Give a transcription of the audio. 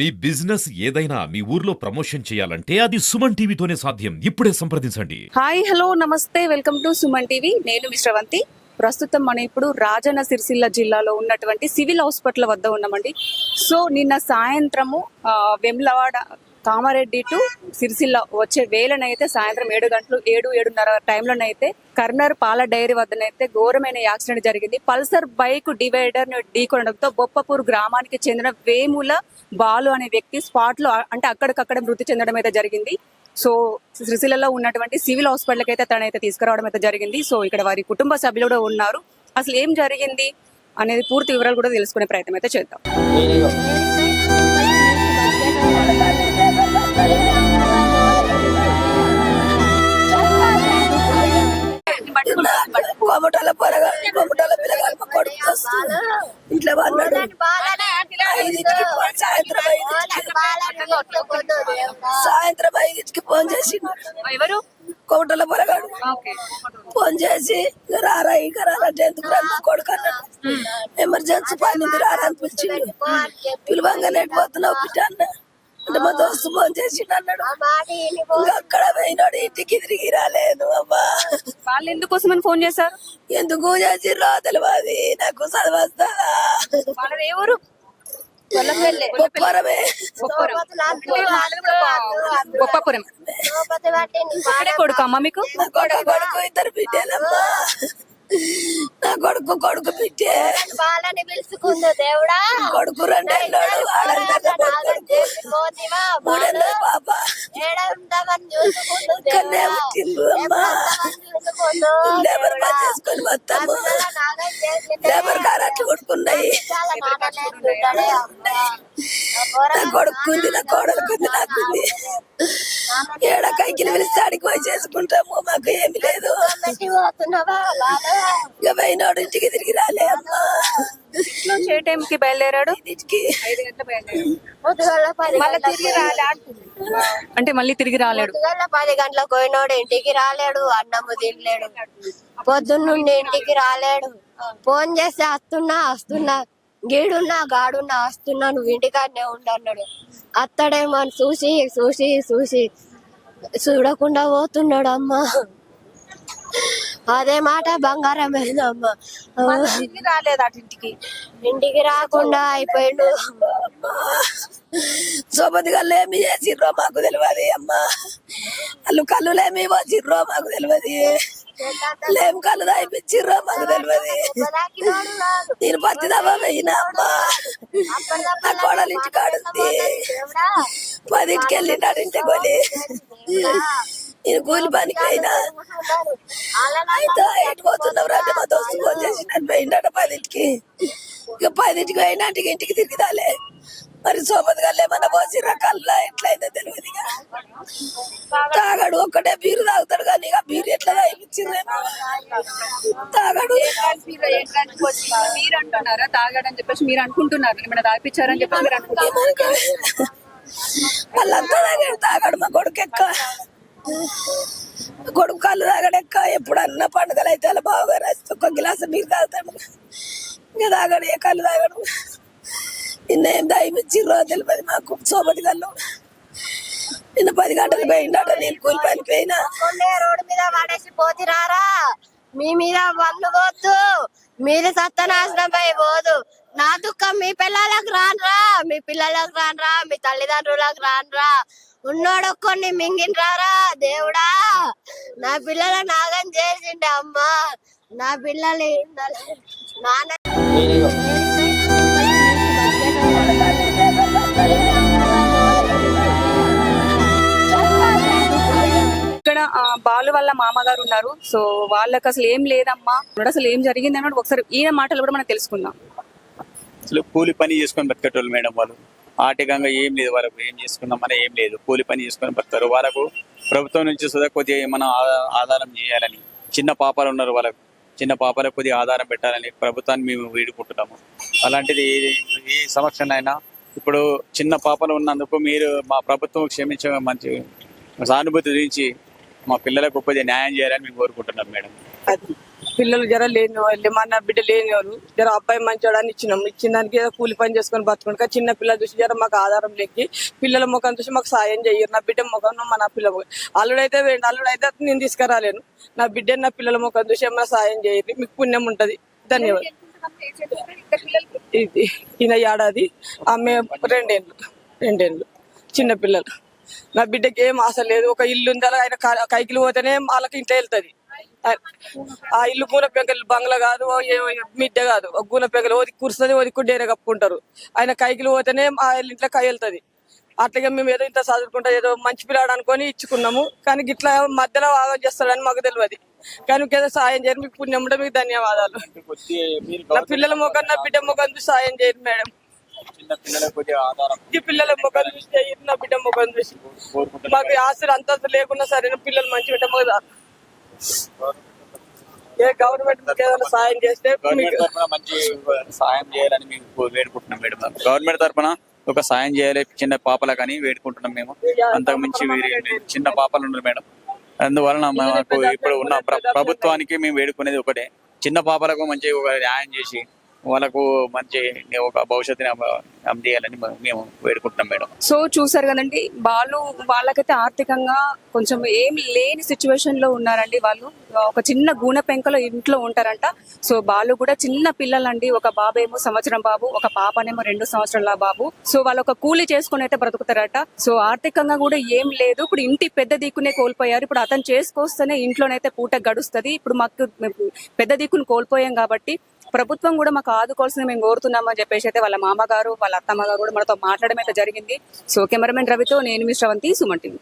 మీ business ఏదైనా మీ ఊర్లో promotion చేయాలంటే అది సుమన్ టీవీతోనే సాధ్యం. ఇప్పుడే సంప్రదించండి. హాయ్ హలో నమస్తే. Welcome to Suman TV. నేను విశ్రవంతి ప్రస్తుతం మనం ఇప్పుడు రాజన్న సిరిసిల్ల జిల్లాలో ఉన్నటువంటి సివిల్ హాస్పిటల్ వద్ద ఉన్నామండి. సో నిన్న సాయంత్రము వెమ్లవాడ కామారెడ్డి టు సిరిసిల్ల వచ్చే వేలనైతే సాయంత్రం ఏడు గంటలు ఏడు ఏడున్నర టైంలోనైతే కర్నర్ పాల డైరీ వద్దనైతే ఘోరమైన యాక్సిడెంట్ జరిగింది. పల్సర్ బైక్ డివైడర్ను ఢీకొనడంతో బొప్పపూర్ గ్రామానికి చెందిన వేముల బాలు అనే వ్యక్తి స్పాట్లో అంటే అక్కడికక్కడ మృతి చెందడం అయితే జరిగింది. సో సిరిసిల్లలో ఉన్నటువంటి సివిల్ హాస్పిటల్కి అయితే తనైతే తీసుకురావడం అయితే జరిగింది. సో ఇక్కడ వారి కుటుంబ సభ్యులు కూడా ఉన్నారు. అసలు ఏం జరిగింది అనేది పూర్తి వివరాలు కూడా తెలుసుకునే ప్రయత్నం అయితే చేద్దాం. కొమటల పొరగా? కొమటల పిల్లగాలు కొడుకు వస్తుంది. ఇంట్లో పన్నాడు ఐదింటికి సాయంత్రం ఐదింటికి సాయంత్రం ఐదింటికి ఫోన్ చేసి ఎవరు? కొమటల పొరగాడు. ఓకే. ఫోన్ చేసి "ఇక రారా ఇక రారా అంటే ఎందుకు రా కొడుకు అన్నాడు. ఎమర్జెన్సీ పని రారా అని పిలిచిండు. పిలవంగానే "ఎటు పోతున్నావు బిడ్డ అన్న. అంటే మా దోస్తు ఫోన్ చేసిండు అన్నాడు. ఇంకా అక్కడ పోయినాడు ఇంటికి తిరిగి రాలేదు అమ్మా వాళ్ళు ఎందుకోసమని ఫోన్ చేశారు? ఎందుకు చేసిర్రో తెలియదు నాకు చదవస్తా. వాళ్ళది ఏ ఊరు? ఇక్కడే కొడుకు అమ్మ మీకు? నా కొడుకు కొడుకు ఇద్దరు బిడ్డలమ్మా. నా కొడుకు కొడుకు బిడ్డే. వాళ్ళని పిలుచుకుందు దేవుడా? కొడుకు రెండేళ్ళోడు ఆడంతా కొడుకు. మూడేళ్ళ కొడుకుంది నా కోడలుకుంది నాకుంది. ఏడ కైకిలు పిలిచి ఆడికి పోయి చేసుకుంటాము మాకు ఏమి లేదు. ఇక పోయినాడు ఇంటికి తిరిగి రాలే అమ్మా. ఏ టైంకి బయలుదేరాడు? అంటే మళ్ళీ తిరిగి రాలేడు. పది గంటలకు పోయినోడు ఇంటికి రాలేడు అన్నము తినలేడు. పొద్దున్నుండి ఇంటికి రాలేడు. ఫోన్ చేస్తే వస్తున్నా వస్తున్నా. గీడున్నా గాడున్నా వస్తున్నా నువ్వు ఇంటికాడనే ఉండన్నాడు అత్తడేమో అని చూసి చూసి చూసి చూడకుండా పోతున్నాడు అమ్మా. అదే మాట బంగారమేనమ్మా తిరిగి రాలేదు అటు ఇంటికి. ఇంటికి రాకుండా అయిపోయిండు. సోపతిగాళ్ళు ఏమి చేసిర్రో మాకు తెలియదు అమ్మా. వాళ్ళు కళ్ళులేమి వచ్చిర్రో మాకు తెలియదు లేం కళ్ళు తాగిపించిర్రో మాకు తెలియదు నేను పత్తి దవ్వ వెయ్యిన? అమ్మా. నా కోడలు ఇంటి కాడుంది. పదింటికి వెళ్ళినాడు ఇంటి కొని నేను కూలి పనికి అయినా అయితే ఎటు పోతున్నావు రండి మా దోస్తు ఫోన్ చేసి నన్ను పోయిండట పదింటికి. ఇక పదింటికి పోయినాటికి ఇంటికి తిరిగి రాలే మరి సోపతి గల్లు మన పోసి రకాల ఎట్లయితే తెలియదు ఇక తాగాడు ఒక్కటే బీరు తాగుతాడు తాగాడు. మీరు అంటున్నారా తాగాడని చెప్పేసి మీరు అనుకుంటున్నారు ఏమైనా తాగిపించారని చెప్పేసి మీరు అనుకుంటున్నారు వాళ్ళంతా తాగాడు తాగాడు మా కొడుకు ఎక్క కొడుకు కళ్ళు తాగాడు ఎక్క ఎప్పుడన్నా పండుగలు అయితే అలా బాగా రాసి ఒక గిలాసు నీరు తాగుతాడు. ఇంకా తాగాడు ఏ కళ్ళు తాగాడు. నిన్న ఏం దాయిమిచ్చిర్రో తెలియదు మాకు. సోపతి కళ్ళు. నిన్న పది గంటలు పోయిండట నేను కూలి పనికి పోయినా. రోడ్డు మీద పడేసి పోతిరారా? మీ మీద వండ్లు పోద్దు. మీరు సత్తనాశనం అయి పోదు నా దుఃఖం మీ పిల్లలకు రానురా. మీ పిల్లలకు రానురా. మీ తల్లిదండ్రులకు రానురా. ఉన్నోడు కొన్ని మింగినరారా? దేవుడా! నా పిల్లల నాగం చేసిండే అమ్మా. నా పిల్లలు నాన్న వాళ్ళ మామగారు ఉన్నారు. సో వాళ్ళకి అసలు ఏం లేదమ్మా. అసలు ఏం జరిగింది అన్నట్టు ఒకసారి ఈయన మాటలు కూడా మనం తెలుసుకుందాం. అసలు కూలి పని చేసుకొని బతికేటోళ్ళు మేడం వాళ్ళు. ఆర్థికంగా ఏం లేదు వాళ్ళకు ఏం చేసుకుందామని ఏం లేదు. కూలి పని చేసుకొని బతుకుతారు. వాళ్ళకు ప్రభుత్వం నుంచి సుధా కొద్దిగా ఏమన్నా ఆధారం చేయాలని. చిన్న పాపాలు ఉన్నారు వాళ్ళకు. చిన్న పాపాలకు కొద్దిగా ఆధారం పెట్టాలని ప్రభుత్వాన్ని మేము వేడుకుంటున్నాము. అలాంటిది ఏ- ఏ సమక్షంలో ఇప్పుడు చిన్న పాపలు ఉన్నందుకు మీరు మా ప్రభుత్వం క్షమించ మంచి సానుభూతి గురించి మా పిల్లలకు కొద్దిగా న్యాయం చేయాలని మేము కోరుకుంటున్నాం మేడం. పిల్లలు జర లేని వాళ్ళు మా నా బిడ్డ లేని వాళ్ళు జర అబ్బాయి మంచోడు అని ఇచ్చినాం. ఇచ్చిన దానికి ఏదో కూలి పని చేసుకొని బతుకుంటా చిన్న పిల్లలు చూసి జర మాకు ఆధారం లెక్కి పిల్లల ముఖం చూసి మాకు సాయం చేయరు నా బిడ్డ ముఖం మా నా పిల్ల అల్లుడైతే వేయండి అల్లుడైతే నేను తీసుకురాలేను. నా బిడ్డ నా పిల్లల ముఖం చూసి ఏమైనా సాయం చేయరు మీకు పుణ్యం ఉంటది. ధన్యవాదాలు. ఇది ఈయన ఏడాది ఆమె రెండేళ్ళు రెండేళ్ళు. చిన్న పిల్లలు. నా బిడ్డకి ఏం ఆశ లేదు. ఒక ఇల్లు ఉంది ఆయన కైకిలు పోతేనే వాళ్ళకి ఇంట్లో వెళ్తుంది. ఆ ఇల్లు గూన పెంకలు బంగ్లా కాదు మిద్దె కాదు. గూన పెంకలు ఓది కురుస్తుంది ఓది డేరే కప్పుకుంటారు. ఆయన కైకిలు పోతేనే ఆ ఇంట్లో కై వెళ్తుంది. అట్లాగే మేము ఏదో ఇంత చదువుకుంటా ఏదో మంచి పిల్లాడు అనుకొని ఇచ్చుకున్నాము. కానీ ఇట్లా మధ్యలో ఆగం చేస్తాడని మాకు తెలియదు కానీ ఏదో సాయం చేయరు మీకు పుణ్యం మీకు ధన్యవాదాలు. నా పిల్లల ముఖం నా బిడ్డ ముఖం సాయం చేయరు మేడం. చిన్న పిల్లలకు కొద్దిగా ఆధారం. ఈ పిల్లల ముఖం చూసి చేయరు నా బిడ్డ ముఖం చూసి? మాకు ఆస్తులు అంతస్తు లేకున్నా సరే పిల్లలు మంచి బిడ్డ మాకు. ఏ గవర్నమెంట్ మీకు ఏదైనా సాయం చేస్తే గవర్నమెంట్ మీకు తరఫున మంచి సాయం చేయాలని మీకు వేడుకుంటున్నాం మేడం. గవర్నమెంట్ తరఫున ఒక సాయం చేయాలి చిన్న పాపలకని వేడుకుంటున్నాం మేము. అంతకు మించి వేరే లేదు. చిన్న పాపలు ఉన్నారు మేడం. అందువలన మాకు ఇప్పుడు ఉన్న ప్ర- ప్రభుత్వానికి మేము వేడుకునేది ఒకటే. చిన్న పాపలకు మంచి ఒక న్యాయం చేసి వాళ్ళకు మంచి ఒక భవిష్యత్తుని అందజేయాలని మేము వేడుకుంటున్నాం మేడం. సో చూసారు కదండి వాళ్ళు వాళ్ళకైతే ఆర్థికంగా కొంచెం ఏం లేని సిచ్యువేషన్లో ఉన్నారండి వాళ్ళు. ఒక చిన్న గూన పెంకలో ఇంట్లో ఉంటారంట. సో వాళ్ళు కూడా చిన్న పిల్లలండి. ఒక బాబు ఏమో సంవత్సరం బాబు ఒక పాపనేమో రెండు సంవత్సరాల బాబు. సో వాళ్ళు ఒక కూలి చేసుకుని అయితే బ్రతుకుతారట. సో ఆర్థికంగా కూడా ఏం లేదు. ఇప్పుడు ఇంటి పెద్ద దిక్కునే కోల్పోయారు. ఇప్పుడు అతను చేసుకొస్తేనే ఇంట్లోనైతే పూట గడుస్తుంది. ఇప్పుడు మాకు పెద్ద దిక్కును కోల్పోయాం కాబట్టి ప్రభుత్వం కూడా మాకు ఆదుకోవాల్సింది మేము కోరుతున్నామని చెప్పేసి అయితే వాళ్ళ మామగారు వాళ్ళ అత్తమ్మ గారు కూడా మనతో మాట్లాడడం అయితే జరిగింది. సో కెమెరామెన్ రవితో నేను మీ శ్రవంతి సుమన్ టీవీ.